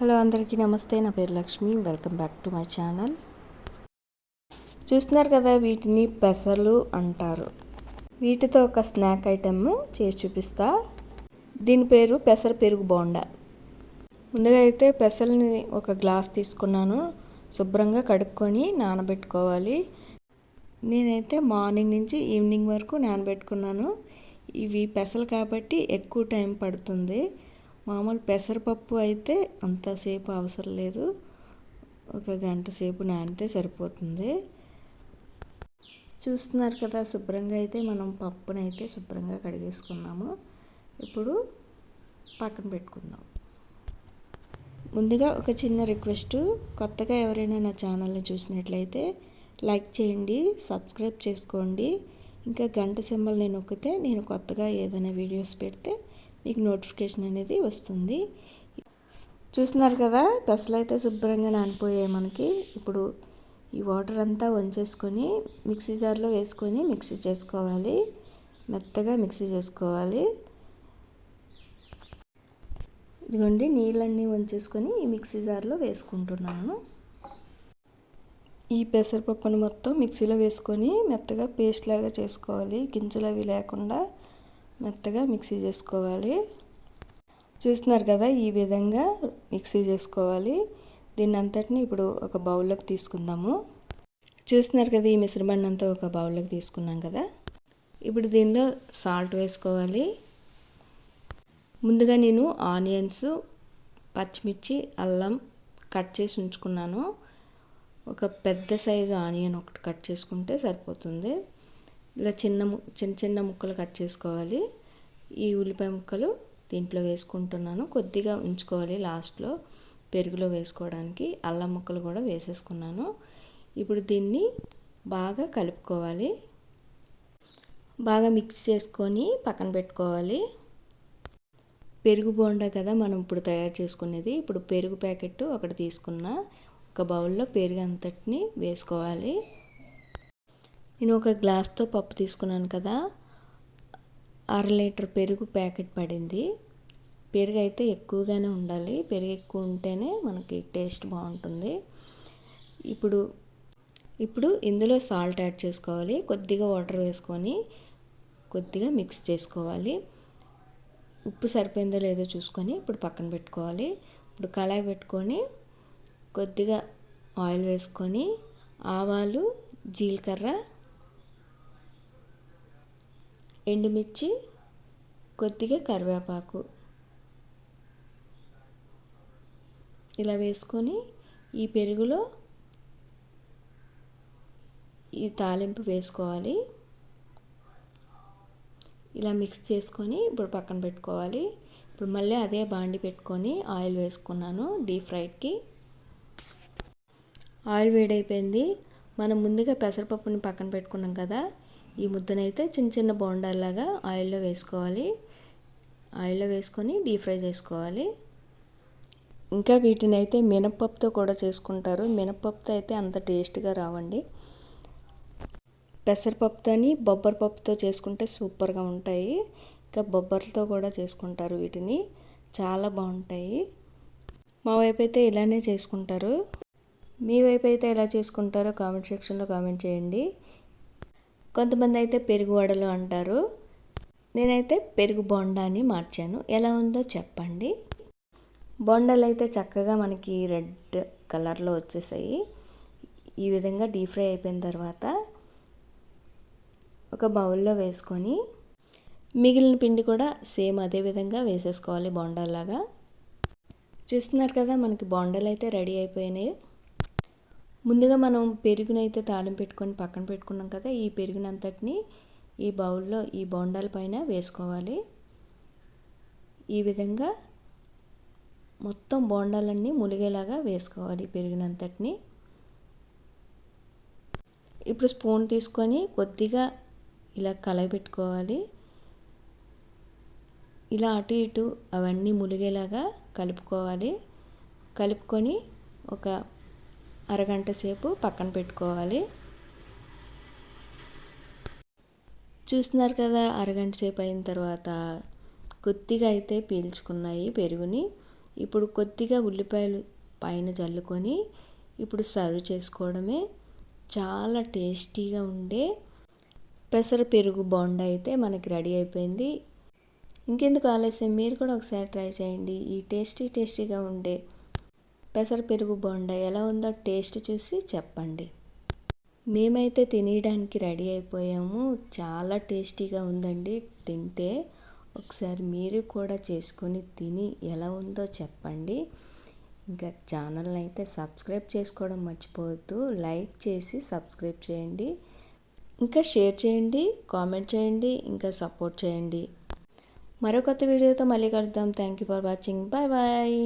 Hello అందరికీ నమస్తే నా పేరు Lakshmi. Welcome back to my channel. చూస్తున్నారు కదా వీటిని పెసలు అంటారు. వీటితో ఒక స్నాక్ ఐటమ్ చేసి చూపిస్తా. దీని పేరు పెసర పెరుగు బోండా. ముందుగా అయితే పెసల్ని ఒక గ్లాస్ తీసుకున్నాను. శుభ్రంగా కడుక్కొని నానబెట్టుకోవాలి. నేనైతే మార్నింగ్ నుంచి ఈవినింగ్ వరకు నానబెట్టుకున్నాను. ఇవి పెసలు కాబట్టి ఎక్కువ టైం పడుతుంది. మామూలు పెసరపప్పు అయితే అంతసేపు అవసరం లేదు. ఒక గంట సేపు నానితే సరిపోతుంది. చూస్తున్నారు కదా శుభ్రంగా అయితే మనం పప్పుని అయితే శుభ్రంగా కడిగేసుకున్నాము. ఇప్పుడు పక్కన పెట్టుకుందాం. ముందుగా ఒక చిన్న రిక్వెస్ట్ కొత్తగా ఎవరైనా నా ఛానల్ని చూసినట్లయితే లైక్ చేయండి సబ్స్క్రైబ్ చేసుకోండి. ఇంకా గంట సింబల్ నేను నొక్కితే నేను కొత్తగా ఏదైనా వీడియోస్ పెడితే మీకు నోటిఫికేషన్ అనేది వస్తుంది. చూస్తున్నారు కదా పెసలు అయితే శుభ్రంగా నానిపోయాయి మనకి. ఇప్పుడు ఈ వాటర్ అంతా వంచేసుకొని మిక్సీ జార్లో వేసుకొని మిక్సీ చేసుకోవాలి. మెత్తగా మిక్సీ చేసుకోవాలి. ఇదిగోండి నీళ్ళన్నీ వంచేసుకొని ఈ మిక్సీ జార్లో వేసుకుంటున్నాను. ఈ పెసరపప్పుని మొత్తం మిక్సీలో వేసుకొని మెత్తగా పేస్ట్ లాగా చేసుకోవాలి. గింజలు అవి లేకుండా మెత్తగా మిక్సీ చేసుకోవాలి. చూస్తున్నారు కదా ఈ విధంగా మిక్సీ చేసుకోవాలి. దీన్ని అంతటిని ఇప్పుడు ఒక బౌల్లోకి తీసుకుందాము. చూస్తున్నారు కదా ఈ మిశ్రమాన్ని అంతా ఒక బౌల్లోకి తీసుకున్నాం కదా. ఇప్పుడు దీనిలో సాల్ట్ వేసుకోవాలి. ముందుగా నేను ఆనియన్స్ పచ్చిమిర్చి అల్లం కట్ చేసి ఉంచుకున్నాను. ఒక పెద్ద సైజు ఆనియన్ ఒకటి కట్ చేసుకుంటే సరిపోతుంది. ఇలా చిన్న చిన్న చిన్న ముక్కలు కట్ చేసుకోవాలి. ఈ ఉల్లిపాయ ముక్కలు దీంట్లో వేసుకుంటున్నాను. కొద్దిగా ఉంచుకోవాలి లాస్ట్లో పెరుగులో వేసుకోవడానికి. అల్లం ముక్కలు కూడా వేసేసుకున్నాను. ఇప్పుడు దీన్ని బాగా కలుపుకోవాలి. బాగా మిక్స్ చేసుకొని పక్కన పెట్టుకోవాలి. పెరుగు బోండా కదా మనం ఇప్పుడు తయారు చేసుకునేది. ఇప్పుడు పెరుగు ప్యాకెట్ ఒకటి తీసుకున్న. ఒక బౌల్లో పెరుగు అంతటిని వేసుకోవాలి. నేను ఒక గ్లాస్తో పప్పు తీసుకున్నాను కదా అర లీటర్ పెరుగు ప్యాకెట్ పడింది. పెరుగు అయితే ఎక్కువగానే ఉండాలి. పెరుగు ఎక్కువ ఉంటేనే మనకి టేస్ట్ బాగుంటుంది. ఇప్పుడు ఇప్పుడు ఇందులో సాల్ట్ యాడ్ చేసుకోవాలి. కొద్దిగా వాటర్ వేసుకొని కొద్దిగా మిక్స్ చేసుకోవాలి. ఉప్పు సరిపోయిందో లేదో చూసుకొని ఇప్పుడు పక్కన పెట్టుకోవాలి. ఇప్పుడు కళాయి పెట్టుకొని కొద్దిగా ఆయిల్ వేసుకొని ఆవాలు జీలకర్ర ఎండుమిర్చి కొద్దిగా కరివేపాకు. ఇలా వేసుకొని ఈ పెరుగులో ఈ తాలింపు వేసుకోవాలి. ఇలా మిక్స్ చేసుకొని ఇప్పుడు పక్కన పెట్టుకోవాలి. ఇప్పుడు మళ్ళీ అదే బాండి పెట్టుకొని ఆయిల్ వేసుకున్నాను డీప్ ఫ్రైడ్కి. ఆయిల్ వేడైపోయింది. మనం ముందుగా పెసరపప్పుని పక్కన పెట్టుకున్నాం కదా ఈ ముద్దనైతే చిన్న చిన్న బోండాల్లాగా ఆయిల్లో వేసుకోవాలి. ఆయిల్లో వేసుకొని డీప్ ఫ్రై చేసుకోవాలి. ఇంకా వీటిని అయితే మినపప్పుతో కూడా చేసుకుంటారు. మినపప్పుతో అయితే అంత టేస్ట్గా రావండి. పెసరపప్పుతోని బొబ్బర్ పప్పుతో చేసుకుంటే సూపర్గా ఉంటాయి. ఇంకా బొబ్బర్లతో కూడా చేసుకుంటారు వీటిని. చాలా బాగుంటాయి. మా వైపు అయితే ఇలానే చేసుకుంటారు. మీ వైపు అయితే ఎలా చేసుకుంటారో కామెంట్ సెక్షన్లో కామెంట్ చేయండి. కొంతమంది అయితే పెరుగు వడలు అంటారు. నేనైతే పెరుగు బొండాని మార్చాను. ఎలా ఉందో చెప్పండి. బొండలు అయితే చక్కగా మనకి రెడ్ కలర్లో వచ్చేసాయి. ఈ విధంగా డీప్ ఫ్రై అయిపోయిన తర్వాత ఒక బౌల్లో వేసుకొని మిగిలిన పిండి కూడా సేమ్ అదే విధంగా వేసేసుకోవాలి బొండాలాగా. చూస్తున్నారు కదా మనకి బొండలు అయితే రెడీ అయిపోయినాయి. ముందుగా మనం పెరుగునైతే తాలింపు పెట్టుకొని పక్కన పెట్టుకున్నాం కదా ఈ పెరుగునంతటిని ఈ బౌల్లో ఈ బొండాల పైన వేసుకోవాలి. ఈ విధంగా మొత్తం బోండాలన్నీ ములిగేలాగా వేసుకోవాలి పెరిగినంతటిని. ఇప్పుడు స్పూన్ తీసుకొని కొద్దిగా ఇలా కలగబెట్టుకోవాలి ఇలా అటు ఇటు అవన్నీ ములిగేలాగా కలుపుకోవాలి. కలుపుకొని ఒక అరగంట సేపు పక్కన పెట్టుకోవాలి. చూస్తున్నారు కదా అరగంట సేపు అయిన తర్వాత కొద్దిగా అయితే పీల్చుకున్నాయి పెరుగుని. ఇప్పుడు కొద్దిగా ఉల్లిపాయలు పైన జల్లుకొని ఇప్పుడు సర్వ్ చేసుకోవడమే చాలా టేస్టీగా ఉండే పెసర పెరుగు బొండ అయితే మనకి రెడీ అయిపోయింది. ఇంకెందుకు ఆలస్యం? మీరు కూడా ఒకసారి ట్రై చేయండి. ఈ టేస్టీ టేస్టీగా ఉండే పెసర పెరుగు బోండా ఎలా ఉందో టేస్ట్ చూసి చెప్పండి. మేమైతే తినేయడానికి రెడీ అయిపోయాము. చాలా టేస్టీగా ఉందండి. తింటే ఒకసారి మీరు కూడా చేసుకొని తిని ఎలా ఉందో చెప్పండి. ఇంకా ఛానల్ని అయితే సబ్స్క్రైబ్ చేసుకోవడం మర్చిపోవద్దు. లైక్ చేసి సబ్స్క్రైబ్ చేయండి. ఇంకా షేర్ చేయండి కామెంట్ చేయండి ఇంకా సపోర్ట్ చేయండి. మరో కొత్త వీడియోతో మళ్ళీ కలుద్దాం. Thank you for watching bye bye